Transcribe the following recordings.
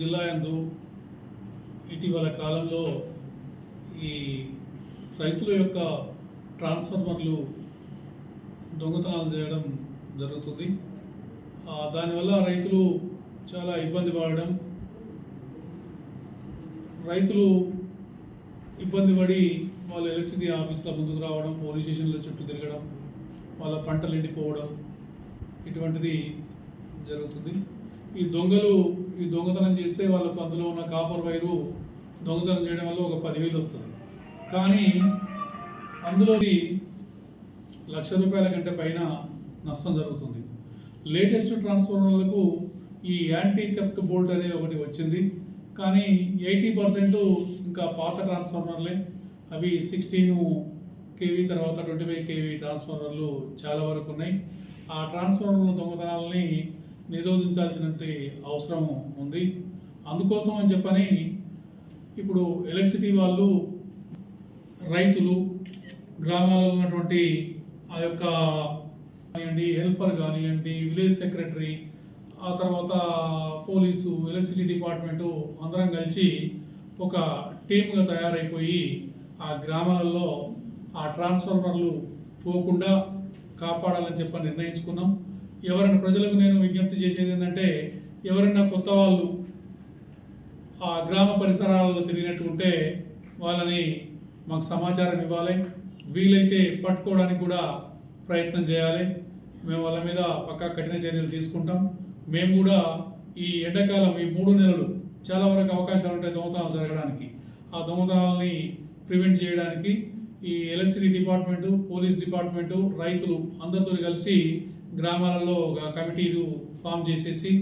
జిల్లా యందు ఇటీవల కాలంలో ఈ రైతుల యొక్క ట్రాన్స్ఫార్మర్లు దొంగతనాలు చేయడం జరుగుతుంది. దానివల్ల రైతులు చాలా ఇబ్బంది పడడం రైతులు ఇబ్బంది పడి వాళ్ళు ఎలక్ట్రిసిటీ ఆఫీస్లో ముందుకు రావడం పోలీస్ స్టేషన్ల చుట్టూ తిరగడం వాళ్ళ పంటలు ఎండిపోవడం ఇటువంటిది జరుగుతుంది. ఈ దొంగలు ఈ దొంగతనం చేస్తే వాళ్ళకు అందులో ఉన్న కాపర్ వైరు దొంగతనం చేయడం వల్ల ఒక పదివేలు వస్తుంది. కానీ అందులోని లక్ష రూపాయల కంటే పైన నష్టం జరుగుతుంది. లేటెస్ట్ ట్రాన్స్ఫార్మర్లకు ఈ యాంటీ థెఫ్ట్ బోల్ట్ అనేది ఒకటి వచ్చింది. కానీ ఎయిటీ పర్సెంట్ ఇంకా పాత ట్రాన్స్ఫార్మర్లే. అవి సిక్స్టీన్ కేవీ తర్వాత ట్వంటీ ఫైవ్ కేవీ ట్రాన్స్ఫార్మర్లు చాలా వరకు ఉన్నాయి. ఆ ట్రాన్స్ఫార్మర్ల దొంగతనాలని నిరోధించాల్సినటువంటి అవసరం ఉంది. అందుకోసం అని చెప్పని ఇప్పుడు ఎలక్ట్రిసిటీ వాళ్ళు రైతులు గ్రామాలలో ఉన్నటువంటి ఆ యొక్క కానివ్వండి హెల్పర్ కానివ్వండి విలేజ్ సెక్రటరీ ఆ తర్వాత పోలీసు ఎలక్ట్రిసిటీ డిపార్ట్మెంటు అందరం కలిసి ఒక టీమ్గా తయారైపోయి ఆ గ్రామాలలో ఆ ట్రాన్స్ఫార్మర్లు పోకుండా కాపాడాలని చెప్పి నిర్ణయించుకున్నాం. ఎవరైనా ప్రజలకు నేను విజ్ఞప్తి చేసేది ఏంటంటే ఎవరైనా కొత్త వాళ్ళు ఆ గ్రామ పరిసరాలలో తిరిగినట్టు ఉంటే వాళ్ళని మాకు సమాచారం ఇవ్వాలి. వీలైతే పట్టుకోవడానికి కూడా ప్రయత్నం చేయాలి. మేము వాళ్ళ మీద పక్కా కఠిన చర్యలు తీసుకుంటాం. మేము కూడా ఈ ఎండాకాలం ఈ మూడు నెలలు చాలా వరకు అవకాశాలు ఉంటాయి దొంగతనాలు జరగడానికి. ఆ దొంగతనాలని ప్రివెంట్ చేయడానికి ఈ ఎలక్ట్రిసిటీ డిపార్ట్మెంటు పోలీస్ డిపార్ట్మెంటు రైతులు అందరితో కలిసి గ్రామాలలో ఒక కమిటీలు ఫామ్ చేసేసి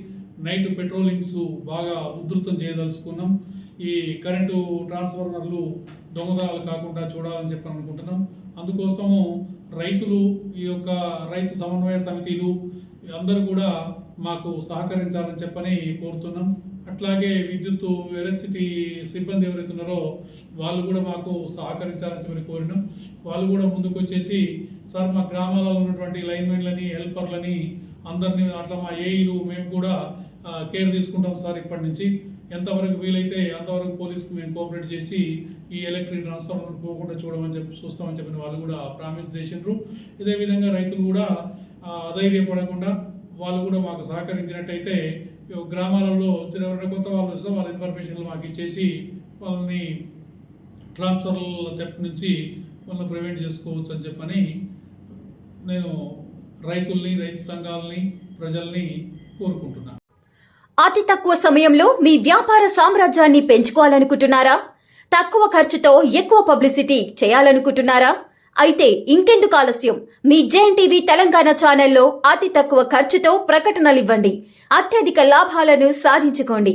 నైట్ పెట్రోలింగ్స్ బాగా ఉధృతం చేయదలుచుకున్నాం. ఈ కరెంటు ట్రాన్స్ఫార్మర్లు దొంగతనాలు కాకుండా చూడాలని చెప్పి అనుకుంటున్నాం. అందుకోసము రైతులు ఈ యొక్క రైతు సమన్వయ సమితిలు అందరూ కూడా మాకు సహకరించాలని చెప్పని కోరుతున్నాం. అట్లాగే విద్యుత్ ఎలక్ట్రిసిటీ సిబ్బంది ఎవరైతే ఉన్నారో వాళ్ళు కూడా మాకు సహకరించాలని చెప్పని కోరినాం. వాళ్ళు కూడా ముందుకు వచ్చేసి సార్ మా గ్రామాలలో ఉన్నటువంటి లైన్మెన్లని హెల్పర్లని అందరినీ అట్లా మా ఏఈలు మేము కూడా కేర్ తీసుకుంటాం సార్ ఇప్పటి నుంచి. ఎంతవరకు వీలైతే అంతవరకు పోలీస్కి మేము కోఆపరేట్ చేసి ఈ ఎలక్ట్రిక్ ట్రాన్స్ఫార్మర్ పోకుండా చూడమని చెప్పి చూస్తామని చెప్పిన వాళ్ళు కూడా ప్రామిస్ చేసిండ్రు. ఇదే విధంగా రైతులు కూడా అధైర్యపడకుండా వాళ్ళు కూడా మాకు సహకరించినట్టయితే గ్రామాలలో ఎవరైనా కొత్త వాళ్ళు వస్తే వాళ్ళ ఇన్ఫర్మేషన్లు మాకు ఇచ్చేసి వాళ్ళని ట్రాన్స్ఫర్ల తెప్ప నుంచి వాళ్ళని ప్రివెంట్ చేసుకోవచ్చు అని చెప్పని నేను రైతుల్ని రైతు సంఘాలని ప్రజల్ని కోరుకుంటున్నాను అతి తక్కువ సమయంలో మీ వ్యాపార సామ్రాజ్యాన్ని పెంచుకోవాలనుకుంటున్నారా? తక్కువ ఖర్చుతో ఎక్కువ పబ్లిసిటీ చేయాలనుకుంటున్నారా? అయితే ఇంకెందుకు ఆలస్యం? మీ జేఎన్ టీవీ తెలంగాణ ఛానల్లో అతి తక్కువ ఖర్చుతో ప్రకటనలివ్వండి. అత్యధిక లాభాలను సాధించుకోండి.